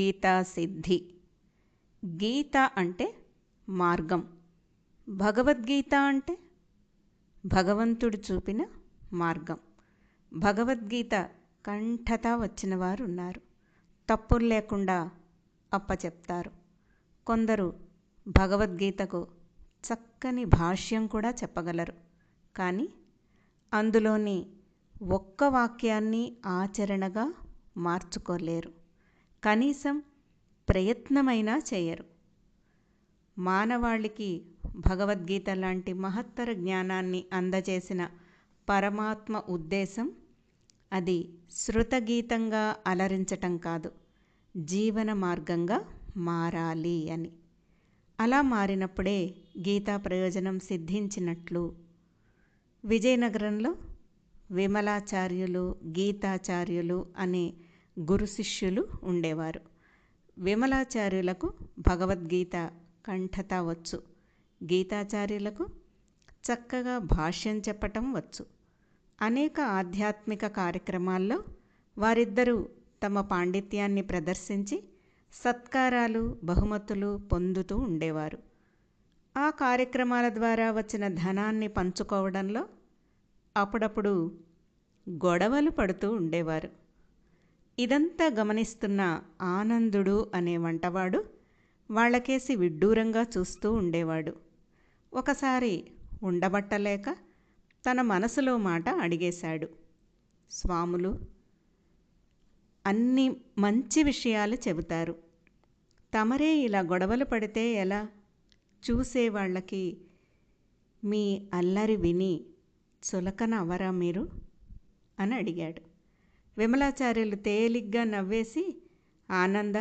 గీతా సిద్ధి. గీత అంటే మార్గం. భగవద్గీత అంటే భగవంతుడు చూపిన మార్గం. భగవద్గీత కంఠత వచ్చిన వారు ఉన్నారు తప్పులు లేకుండా అప్పచెప్తారు కొందరు భగవద్గీతకు చక్కని భాష్యం కూడా చెప్పగలరు. కానీ అందులోని ఒక్క వాక్యాన్ని ఆచరణగా మార్చుకోలేరు. కనీసం ప్రయత్నమైనా చేయరు. మానవాళికి భగవద్గీత లాంటి మహత్తర జ్ఞానాన్ని అందజేసిన పరమాత్మ ఉద్దేశం అది శృతగీతంగా అలరించటం కాదు జీవన మార్గంగా మారాలి అని. అలా మారినప్పుడే గీతా ప్రయోజనం సిద్ధించినట్లు విజయనగరంలో విమలాచార్యులు గీతాచార్యులు అనే గురు శిష్యులు ఉండేవారు. విమలాచార్యులకు భగవద్గీత కంఠత వచ్చు గీతాచార్యులకు చక్కగా భాష్యం చెప్పటం వచ్చు. అనేక ఆధ్యాత్మిక కార్యక్రమాల్లో వారిద్దరూ తమ పాండిత్యాన్ని ప్రదర్శించి సత్కారాలు బహుమతులు పొందుతూ ఉండేవారు. ఆ కార్యక్రమాల ద్వారా వచ్చిన ధనాన్ని పంచుకోవడంలో అప్పుడప్పుడు గొడవలు పడుతూ ఉండేవారు. ఇదంతా గమనిస్తున్న ఆనందుడు అనే వంటవాడు వాళ్ళకేసి విడ్డూరంగా చూస్తూ ఉండేవాడు. ఒకసారి ఉండబట్టలేక తన మనసులో మాట అడిగేశాడు. స్వాములు అన్ని మంచి విషయాలు చెబుతారు. తమరే ఇలా గొడవలు పడితే ఎలా? చూసేవాళ్ళకి మీ అల్లరి విని చులకన అవరా మీరు? అని అడిగాడు. విమలాచార్యులు తేలిగ్గా నవ్వేసి ఆనంద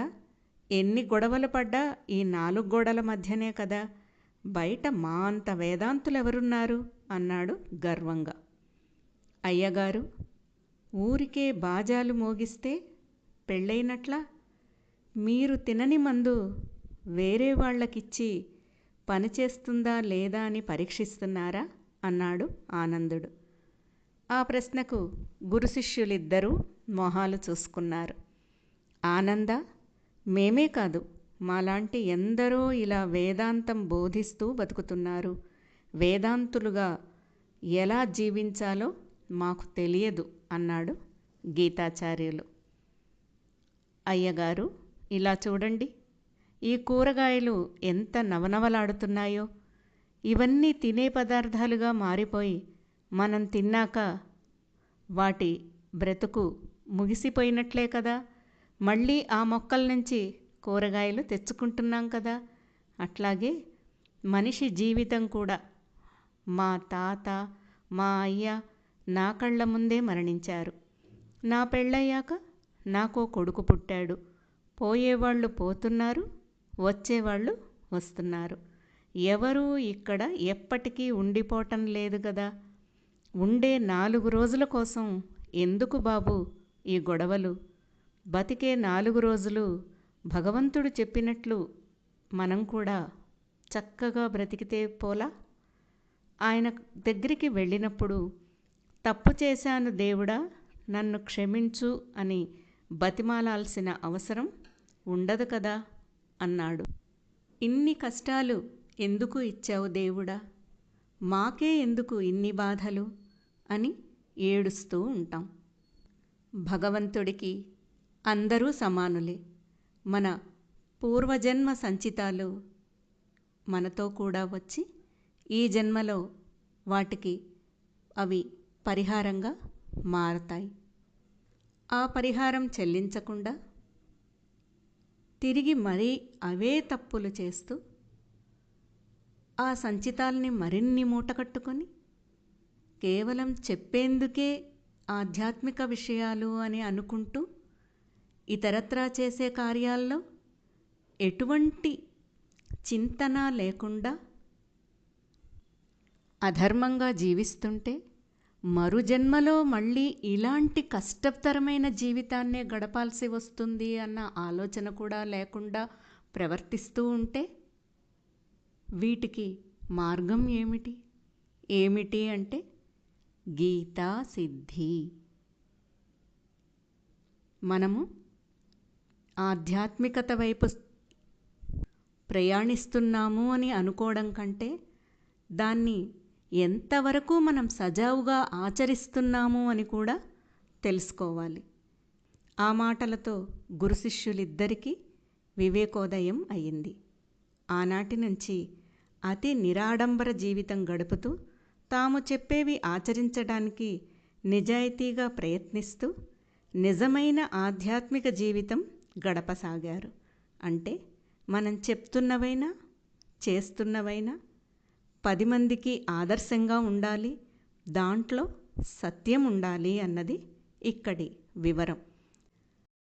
ఎన్ని గొడవలు పడ్డా ఈ నాలుగు గోడల మధ్యనే కదా బయట మా అంత వేదాంతులు ఎవరున్నారు అన్నాడు గర్వంగా. అయ్యగారు ఊరికే బాజాలు మోగిస్తే పెళ్ళైనట్లా? మీరు తినని మందు వేరే వాళ్ళకిచ్చి పనిచేస్తుందా లేదా అని పరీక్షిస్తున్నారా? అన్నాడు ఆనందుడు. ఆ ప్రశ్నకు గురు శిష్యులిద్దరూ మొహాలు చూసుకున్నారు. ఆనంద మేమే కాదు మాలాంటి ఎందరో ఇలా వేదాంతం బోధిస్తూ బతుకుతున్నారు. వేదాంతులుగా ఎలా జీవించాలో మాకు తెలియదు అన్నాడు గీతాచార్యులు. అయ్యగారు ఇలా చూడండి ఈ కూరగాయలు ఎంత నవనవలాడుతున్నాయో. ఇవన్నీ తినే పదార్థాలుగా మారిపోయి మనం తిన్నాక వాటి బ్రతుకు ముగిసిపోయినట్లే కదా? మళ్ళీ ఆ మొక్కల నుంచి కూరగాయలు తెచ్చుకుంటున్నాం కదా? అట్లాగే మనిషి జీవితం కూడా. మా తాత మా అయ్య నా కళ్ళ ముందే మరణించారు. నా పెళ్ళయ్యాక నాకో కొడుకు పుట్టాడు. పోయేవాళ్ళు పోతున్నారు వచ్చేవాళ్ళు వస్తున్నారు. ఎవరూ ఇక్కడ ఎప్పటికీ ఉండిపోవటం లేదు కదా? ఉండే నాలుగు రోజుల కోసం ఎందుకు బాబు ఈ గొడవలు? బతికే నాలుగు రోజులు భగవంతుడు చెప్పినట్లు మనం కూడా చక్కగా బ్రతికితే పోలా? ఆయన దగ్గరికి వెళ్ళినప్పుడు తప్పు చేశాను దేవుడా నన్ను క్షమించు అని బతిమాలాల్సిన అవసరం ఉండదు కదా? అన్నాడు. ఇన్ని కష్టాలు ఎందుకు ఇచ్చావు దేవుడా? మాకే ఎందుకు ఇన్ని బాధలు? అని ఏడుస్తూ ఉంటాం. భగవంతుడికి అందరూ సమానులే. మన పూర్వజన్మ సంచితాలు మనతో కూడా వచ్చి ఈ జన్మలో వాటికి అవి పరిహారంగా మారతాయి. ఆ పరిహారం చెల్లించకుండా తిరిగి మరీ అవే తప్పులు చేస్తూ ఆ సంచితాల్ని మరిన్ని మూటకట్టుకొని కేవలం చెప్పేందుకే ఆధ్యాత్మిక విషయాలు అని అనుకుంటూ ఇతరత్రా చేసే కార్యాల్లో ఎటువంటి చింతన లేకుండా అధర్మంగా జీవిస్తుంటే మరుజన్మలో మళ్ళీ ఇలాంటి కష్టతరమైన జీవితాన్నే గడపాల్సి వస్తుంది అన్న ఆలోచన కూడా లేకుండా ప్రవర్తిస్తూ ఉంటే వీటికి మార్గం ఏమిటి? ఏమిటి అంటే గీతా సిద్ధి. మనము ఆధ్యాత్మికత వైపు ప్రయాణిస్తున్నాము అని అనుకోవడం కంటే దాన్ని ఎంతవరకు మనం సజావుగా ఆచరిస్తున్నాము అని కూడా తెలుసుకోవాలి. ఆ మాటలతో గురు శిష్యులిద్దరికీ వివేకోదయం అయింది. ఆనాటి నుంచి అతి నిరాడంబర జీవితం గడుపుతూ తాము చెప్పేవి ఆచరించడానికి నిజాయితీగా ప్రయత్నిస్తూ నిజమైన ఆధ్యాత్మిక జీవితం గడపసాగారు. అంటే మనం చెప్తున్నవైనా చేస్తున్నవైనా పది మందికి ఆదర్శంగా ఉండాలి దాంట్లో సత్యం ఉండాలి అన్నది ఇక్కడి వివరం.